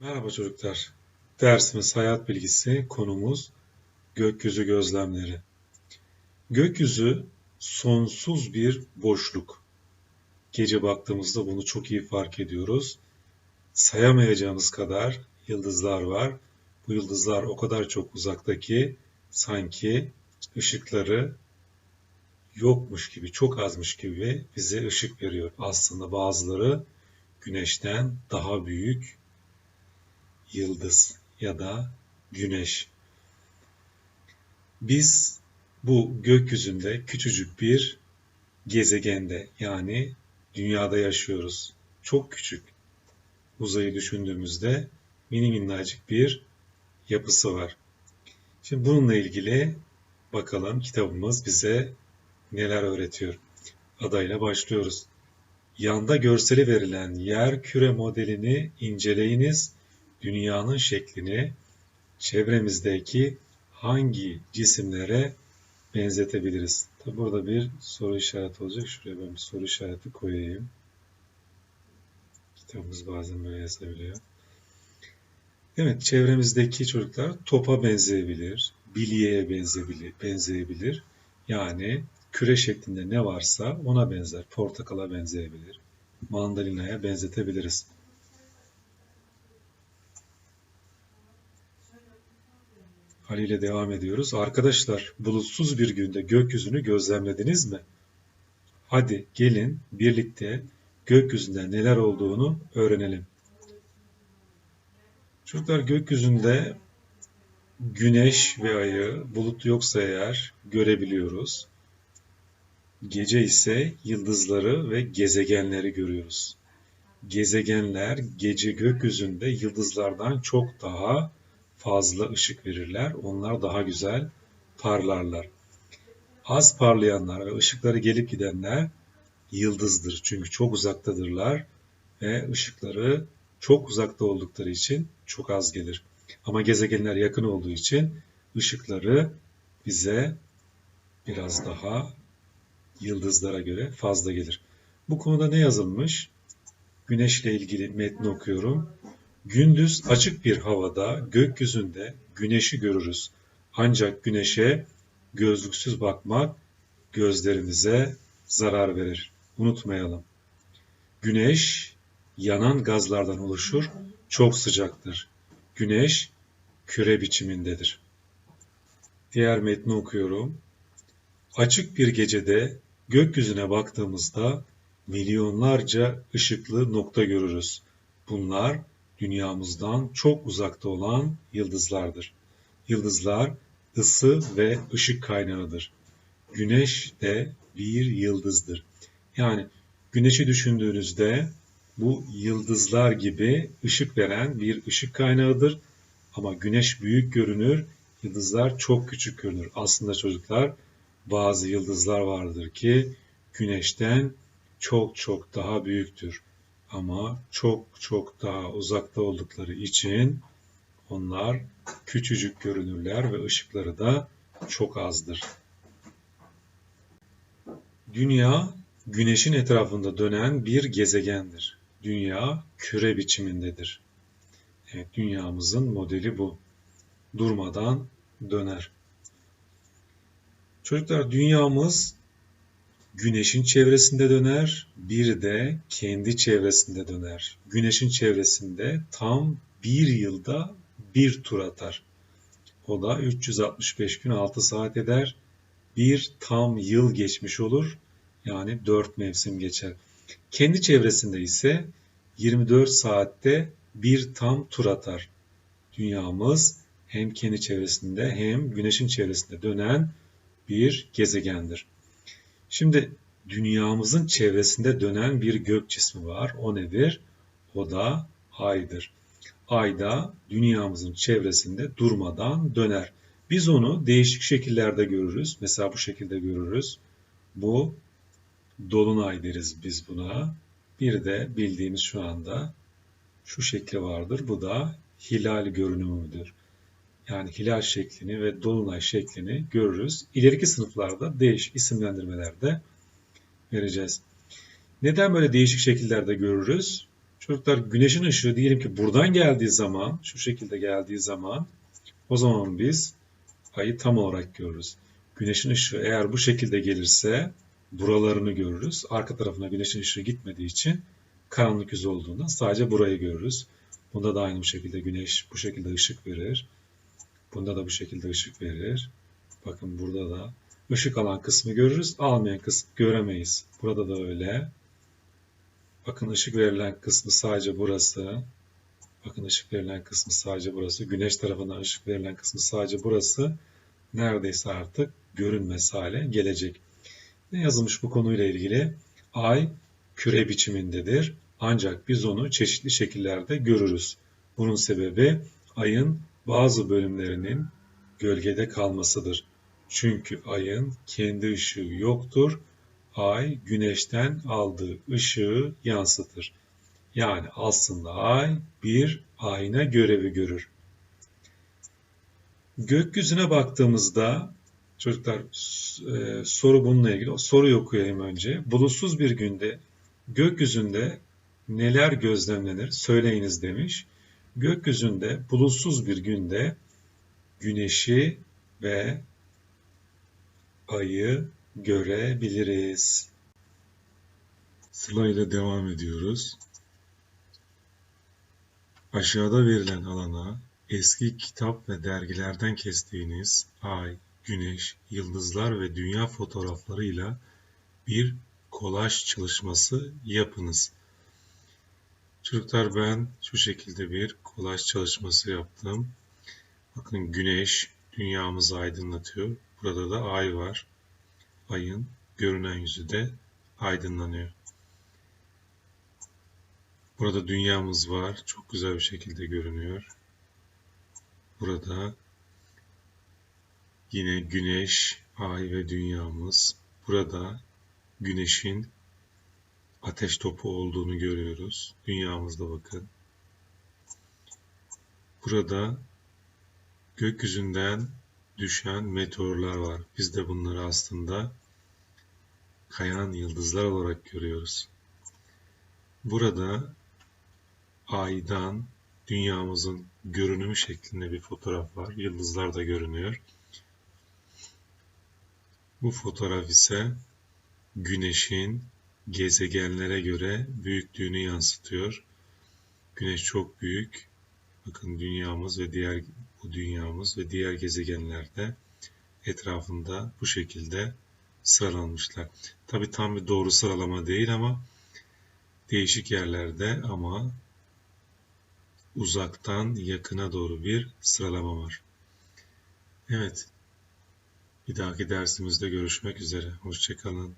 Merhaba çocuklar. Dersimiz hayat bilgisi, konumuz gökyüzü gözlemleri. Gökyüzü sonsuz bir boşluk. Gece baktığımızda bunu çok iyi fark ediyoruz. Sayamayacağımız kadar yıldızlar var. Bu yıldızlar o kadar çok uzakta ki sanki ışıkları yokmuş gibi, çok azmış gibi bize ışık veriyor. Aslında bazıları güneşten daha büyük yıldız ya da güneş. Biz bu gökyüzünde küçücük bir gezegende yani dünyada yaşıyoruz. Çok küçük. Uzayı düşündüğümüzde mini minnacık bir yapısı var. Şimdi bununla ilgili bakalım kitabımız bize neler öğretiyor. Adayla başlıyoruz. Yanda görseli verilen yer küre modelini inceleyiniz dünyanın şeklini çevremizdeki hangi cisimlere benzetebiliriz? Tabi burada bir soru işareti olacak. Şuraya ben bir soru işareti koyayım. Kitabımız bazen böyle yazabiliyor. Evet, çevremizdeki çocuklar topa benzeyebilir, bilyeye benzeyebilir, benzeyebilir. Yani küre şeklinde ne varsa ona benzer. Portakala benzeyebilir, mandalinaya benzetebiliriz. Haliyle devam ediyoruz. Arkadaşlar bulutsuz bir günde gökyüzünü gözlemlediniz mi? Hadi gelin birlikte gökyüzünde neler olduğunu öğrenelim. Çocuklar gökyüzünde güneş ve ayı bulut yoksa eğer görebiliyoruz. Gece ise yıldızları ve gezegenleri görüyoruz. Gezegenler gece gökyüzünde yıldızlardan çok daha fazla ışık verirler. Onlar daha güzel parlarlar. Az parlayanlar ve ışıkları gelip gidenler yıldızdır. Çünkü çok uzaktadırlar ve ışıkları çok uzakta oldukları için çok az gelir. Ama gezegenler yakın olduğu için ışıkları bize biraz daha yıldızlara göre fazla gelir. Bu konuda ne yazılmış? Güneşle ilgili metni okuyorum. Gündüz açık bir havada gökyüzünde güneşi görürüz. Ancak güneşe gözlüksüz bakmak gözlerimize zarar verir. Unutmayalım. Güneş yanan gazlardan oluşur, çok sıcaktır. Güneş küre biçimindedir. Diğer metni okuyorum. Açık bir gecede gökyüzüne baktığımızda milyonlarca ışıklı nokta görürüz. Bunlar dünyamızdan çok uzakta olan yıldızlardır. Yıldızlar ısı ve ışık kaynağıdır. Güneş de bir yıldızdır. Yani güneşi düşündüğünüzde bu yıldızlar gibi ışık veren bir ışık kaynağıdır. Ama güneş büyük görünür, yıldızlar çok küçük görünür. Aslında çocuklar bazı yıldızlar vardır ki güneşten çok çok daha büyüktür ama çok çok daha uzakta oldukları için onlar küçücük görünürler ve ışıkları da çok azdır. Dünya güneşin etrafında dönen bir gezegendir. Dünya küre biçimindedir. Evet, dünyamızın modeli bu. Durmadan döner. Çocuklar dünyamız Güneşin çevresinde döner, bir de kendi çevresinde döner. Güneşin çevresinde tam bir yılda bir tur atar. O da 365 gün 6 saat eder. Bir tam yıl geçmiş olur. Yani 4 mevsim geçer. Kendi çevresinde ise 24 saatte bir tam tur atar. Dünyamız hem kendi çevresinde hem güneşin çevresinde dönen bir gezegendir. Şimdi dünyamızın çevresinde dönen bir gök cismi var. O nedir? O da aydır. Ay da dünyamızın çevresinde durmadan döner. Biz onu değişik şekillerde görürüz. Mesela bu şekilde görürüz. Bu dolunay deriz biz buna. Bir de bildiğimiz şu anda şu şekli vardır. Bu da hilal görünümüdür yani hilal şeklini ve dolunay şeklini görürüz. İleriki sınıflarda değişik isimlendirmelerde vereceğiz. Neden böyle değişik şekillerde görürüz? Çocuklar güneşin ışığı diyelim ki buradan geldiği zaman, şu şekilde geldiği zaman o zaman biz ayı tam olarak görürüz. Güneşin ışığı eğer bu şekilde gelirse buralarını görürüz. Arka tarafına güneşin ışığı gitmediği için karanlık yüz olduğunda sadece burayı görürüz. Bunda da aynı şekilde güneş bu şekilde ışık verir. Bunda da bu şekilde ışık verir. Bakın burada da ışık alan kısmı görürüz, almayan kısmı göremeyiz. Burada da öyle. Bakın ışık verilen kısmı sadece burası. Bakın ışık verilen kısmı sadece burası. Güneş tarafından ışık verilen kısmı sadece burası. Neredeyse artık görünmez hale gelecek. Ne yazılmış bu konuyla ilgili? Ay küre biçimindedir. Ancak biz onu çeşitli şekillerde görürüz. Bunun sebebi ayın bazı bölümlerinin gölgede kalmasıdır. Çünkü ayın kendi ışığı yoktur. Ay güneşten aldığı ışığı yansıtır. Yani aslında ay bir ayna görevi görür. Gökyüzüne baktığımızda çocuklar e, soru bununla ilgili. Soruyu okuyayım önce. Bulutsuz bir günde gökyüzünde neler gözlemlenir söyleyiniz demiş. Gökyüzünde bulutsuz bir günde güneşi ve ayı görebiliriz. Sırayla devam ediyoruz. Aşağıda verilen alana eski kitap ve dergilerden kestiğiniz ay, güneş, yıldızlar ve dünya fotoğraflarıyla bir kolaj çalışması yapınız. Çocuklar ben şu şekilde bir kolaj çalışması yaptım. Bakın güneş dünyamızı aydınlatıyor. Burada da ay var. Ayın görünen yüzü de aydınlanıyor. Burada dünyamız var. Çok güzel bir şekilde görünüyor. Burada yine güneş, ay ve dünyamız. Burada güneşin ateş topu olduğunu görüyoruz. Dünyamızda bakın. Burada gökyüzünden düşen meteorlar var. Biz de bunları aslında kayan yıldızlar olarak görüyoruz. Burada aydan dünyamızın görünümü şeklinde bir fotoğraf var. Yıldızlar da görünüyor. Bu fotoğraf ise güneşin gezegenlere göre büyüklüğünü yansıtıyor. Güneş çok büyük. Bakın dünyamız ve diğer bu dünyamız ve diğer gezegenlerde etrafında bu şekilde sıralanmışlar. Tabi tam bir doğru sıralama değil ama değişik yerlerde ama uzaktan yakına doğru bir sıralama var. Evet. Bir dahaki dersimizde görüşmek üzere. Hoşçakalın.